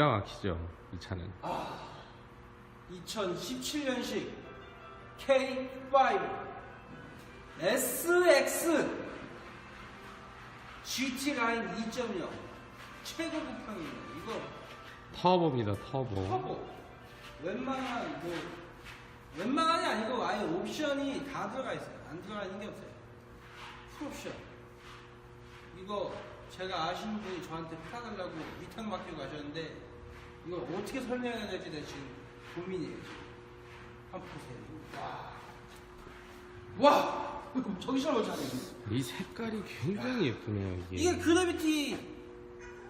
기가 막히죠. 이 차는. 2017년식 K5 SX GT 라인 2.0 최고 급형입니다. 이거 터보입니다. 터보. 터보 웬만한 뭐 웬만한이 아니고 아예 옵션이 다 들어가 있어요. 안 들어가 있는 게 없어요. 풀옵션. 이거 제가 아시는 분이 저한테 팔아달라고 위탁 맡기고 가셨는데 이걸 어떻게 설명해야 될지 내가 지금 고민이에요. 한번 보세요. 와. 와! 정신을 못 차리네. 이 색깔이 굉장히 예쁘네요. 이게. 이게 그래비티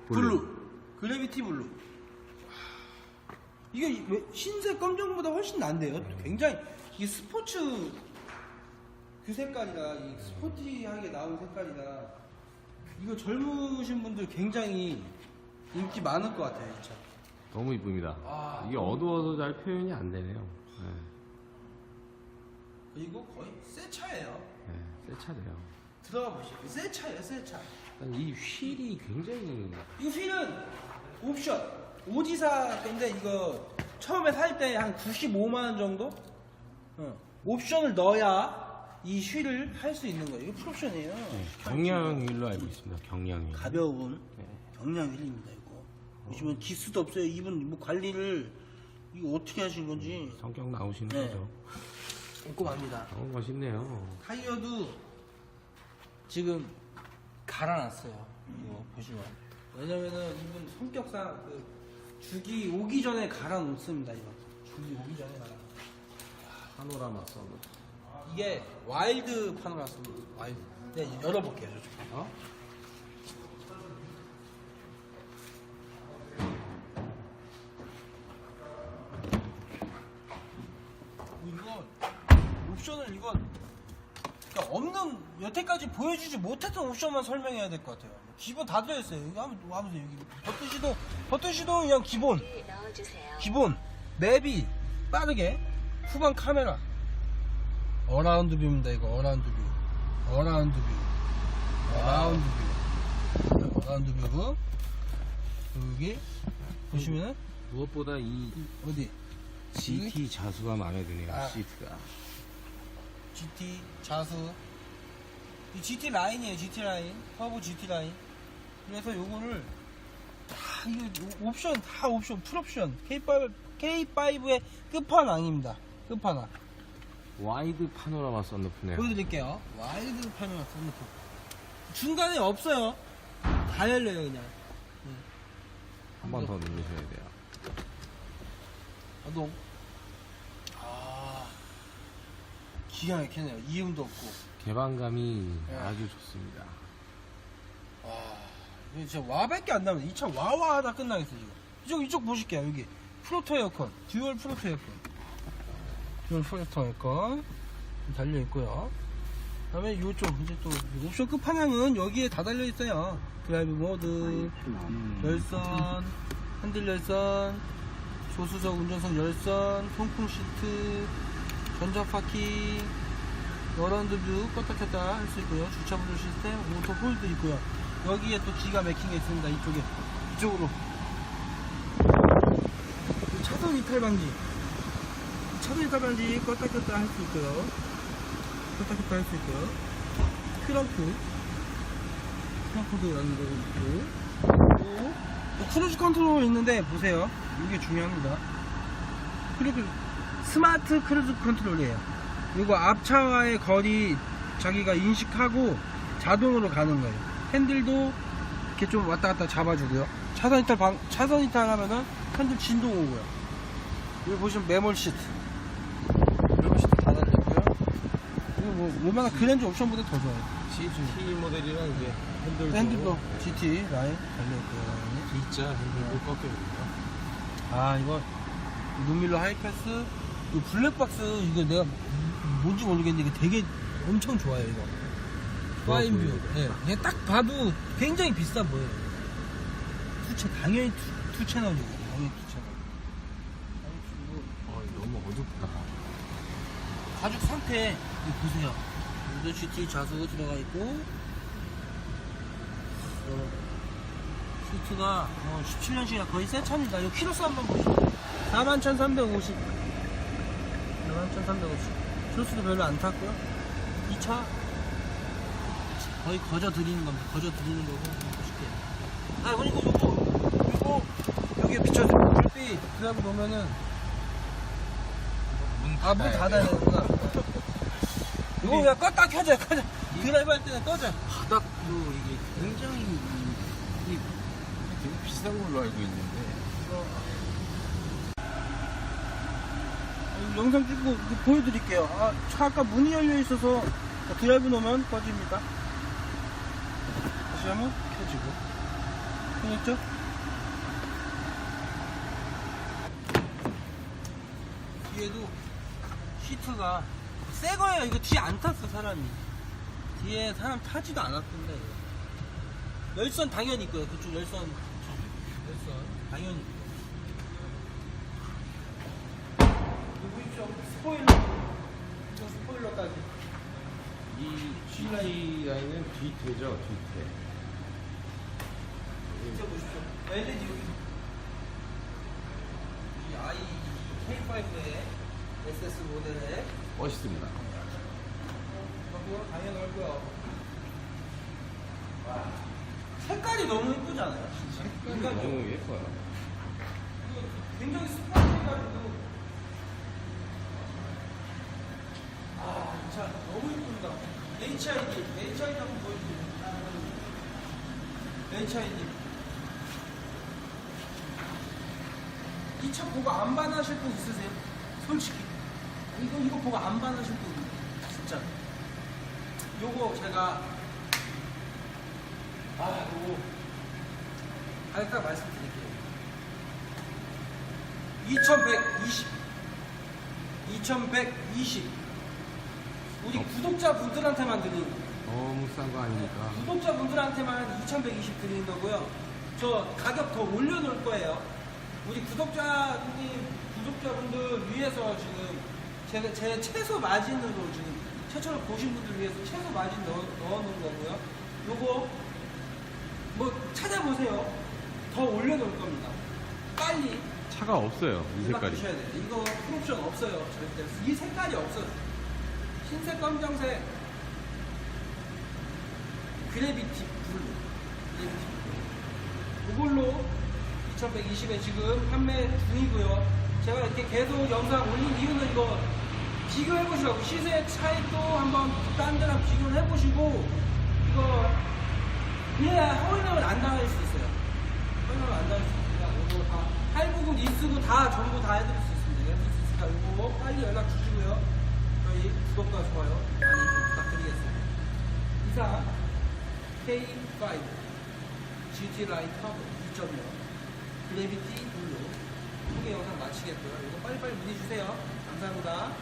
블루. 그래비티 블루. 이게 왜 흰색 검정보다 훨씬 난데요. 굉장히 이 스포츠 그 색깔이라 이 스포티하게 나온 색깔이라 이거 젊으신 분들 굉장히 인기 많을 것 같아요, 진짜. 너무 이쁩니다. 아, 이게 어두워서 잘 표현이 안 되네요. 네, 그리고 거의 새 차예요. 네, 새 차네요. 들어가 보시죠. 새 차예요, 새 차. 일단 이 휠이 굉장히 이 휠은 옵션 오지사 건데 이거 처음에 살 때 한 95만 원 정도 어. 옵션을 넣어야 이 휠을 할 수 있는 거예요. 이거 풀옵션이에요. 경량 휠로 알고 있습니다. 경량 휠. 가벼운 경량 휠입니다. 이거 보시면 기스도 없어요. 이분 뭐 관리를 이거 어떻게 하신 건지 성격 나오시는 네. 거죠. 꼼꼼합니다. 너무 멋있네요. 타이어도 지금 갈아놨어요. 이거 보시면. 왜냐면은 이분 성격상 그 주기 오기 전에 갈아 놓습니다. 이거 주기 오기 전에 갈아. 파노라마 썬루. 이게 와일드 파노라스입니다. 와일드. 네, 열어볼게요. 저쪽. 어? 이 여태까지 보여주지 못했던 옵션만 설명해야 될 것 같아요. 기본 다 들어있어요. 여기 한번 또 와보세요. 여기 버튼 시동, 버튼 시동 그냥 기본. 넣어주세요. 기본 맵이 빠르게 후방 카메라 어라운드 뷰입니다 이거 어라운드 뷰 어라운드 뷰 어라운드 뷰 어라운드 뷰 여기 보시면은 무엇보다 이 어디 GT 자수가 마음에 드네요. 아. 시트가. GT 자수 이 GT 라인이에요 GT 라인 터보 GT 라인 그래서 요거를 다 이거 옵션 다 옵션 풀옵션 K5 K5의 끝판왕입니다 끝판왕 와이드 파노라마 썬루프네요. 보여드릴게요. 와이드 파노라 썬루프. 중간에 없어요. 다 열려요, 그냥. 한번 더 누르셔야 돼요. 자동. 아. 기가 막히네요. 이음도 없고. 개방감이 네. 아주 좋습니다. 와. 이거 진짜 와밖에 안 나면 이차 와와 하다 끝나겠어, 지금. 이쪽, 이쪽 보실게요, 여기. 프로토 에어컨. 듀얼 프로토 에어컨. 듀얼 프로토 에어컨. 달려있고요. 그 다음에 요쪽, 이제 또, 옵션 끝판왕은 여기에 다 달려있어요. 드라이브 모드. 열선, 핸들 열선, 조수석 운전석 열선, 통풍 시트, 전자바퀴, 어라운드 뷰 껐다 켰다 할 수 있고요. 주차 보조 시스템, 오토 홀드 있고요. 여기에 또 기가 막힌 게 있습니다. 이쪽에. 이쪽으로. 이 차선 이탈 방지. 이 차선 이탈 방지 껐다 켰다 할 수 있고요. 껐다 켰다 할 수 있고요. 트렁크. 트렁크도 연도 있고. 뭐 크루즈 컨트롤 있는데 보세요. 이게 중요합니다. 그리고 스마트 크루즈 컨트롤이에요. 이거 앞차와의 거리 자기가 인식하고 자동으로 가는 거예요. 핸들도 이렇게 좀 왔다 갔다 잡아주고요. 차선 이탈 방, 차선 이탈 하면은 핸들 진동 오고요. 여기 보시면 메몰 시트. 메몰 시트 다 달려있고요. 이거 뭐, 얼마나 그랜저 옵션보다 더 좋아요. GT 모델이랑 이게 핸들도 핸들도 GT 라인 달려있고요. V자 핸들도 꺾여있고요. 아 이거 눈밀러 하이패스 이 블랙박스 이거 내가 뭔지 모르겠는데 이거 되게 엄청 좋아요 이거 파인뷰. 예 그냥 딱 봐도 굉장히 비싸 보여요 투채 당연히 투, 투 채널이고 당연히 투 채널 어, 너무 어둡다. 가죽 상태 이거 보세요 GT 자수 들어가 있고 어, 시트가 어, 17년식이라 거의 새 차입니다. 이 키로수 한번 보시죠. 41,350. 41,350. 키로수도 별로 안 탔고요. 이 차 거의 거저 드리는 겁니다. 거저 드리는 거고 보실게요. 아 그리고 요거 요거 여기에 비춰주는 불빛 그다음에 보면은 아 문 닫아야 되는구나. 이거 그냥 껐다 켜져 켜져. 드라이브 할 때는 꺼져. 바닥도 이게 굉장히 이, 이 되게 비싼 걸로 알고 있는데 어, 영상 찍고 보여드릴게요. 아, 차 아까 문이 열려 있어서 드라이브 놓으면 꺼집니다. 다시 하면 켜지고. 켜졌죠? 뒤에도 시트가 새 거예요. 이거 뒤에 안 탔어, 사람이. 뒤에 사람 타지도 않았던데. 열선 당연히 있고요. 그쪽 열선. 열선. 당연히 있고요. 이거 보십시오. 스포일러. 이거 스포일러까지. 이 GT 라인은 뒤태죠 뒤태 진짜 보십시오. LED 여기. 이 i K5의 SS 모델에 멋있습니다 하고요. 당연히 넓고요. 와. 색깔이 너무 예쁘지 않아요? 진짜. 인간적으로. 너무 예뻐요 굉장히 스포츠해가지고. 아, 이 차 너무 예쁩니다. HID, HID 한번 보여주세요. HID. 이 차 보고 안 반하실 분 있으세요? 솔직히. 이거, 이거 보고 안 반하실 분, 진짜. 요거 제가, 아, 요거. 아까 말씀드릴게요. 2120. 2120. 우리 구독자분들한테만 드리는 거예요. 너무 싼 거 아닙니까 구독자분들한테만 2120 드리는 거고요. 저 가격 더 올려놓을 거예요. 우리 구독자님, 구독자분들 위해서 지금 제가 제 최소 마진으로 지금 최초로 보신 분들 위해서 최소 마진 넣어, 넣어놓은 거고요. 요거 뭐 찾아보세요. 더 올려놓을 겁니다. 빨리 차가 없어요 이 연락 색깔이 주셔야 돼요. 이거 풀옵션 없어요. 절대. 이 색깔이 없어요. 흰색, 검정색, 그래비티 블루. 그래비티 블루. 이걸로 2120에 지금 판매 중이고요. 제가 이렇게 계속 영상 올린 이유는 이거 비교해 보시라고 시세 차이도 한번 딴 데랑 비교를 해 보시고 이거 예 허위명은 안 당할 수 있어요. 허위명은 안 당할 수 있습니다. 이거 다 할부고 리스고 다 전부 다 해드릴 수 있습니다. 해드릴 수 있으니까 이거 빨리 연락 주시고요. 저희 구독과 좋아요 많이 좀 부탁드리겠습니다. 이상 K5 GT 라인 터보 2.0 그래비티 블루 소개 영상 마치겠고요. 이거 빨리빨리 문의 주세요. 감사합니다.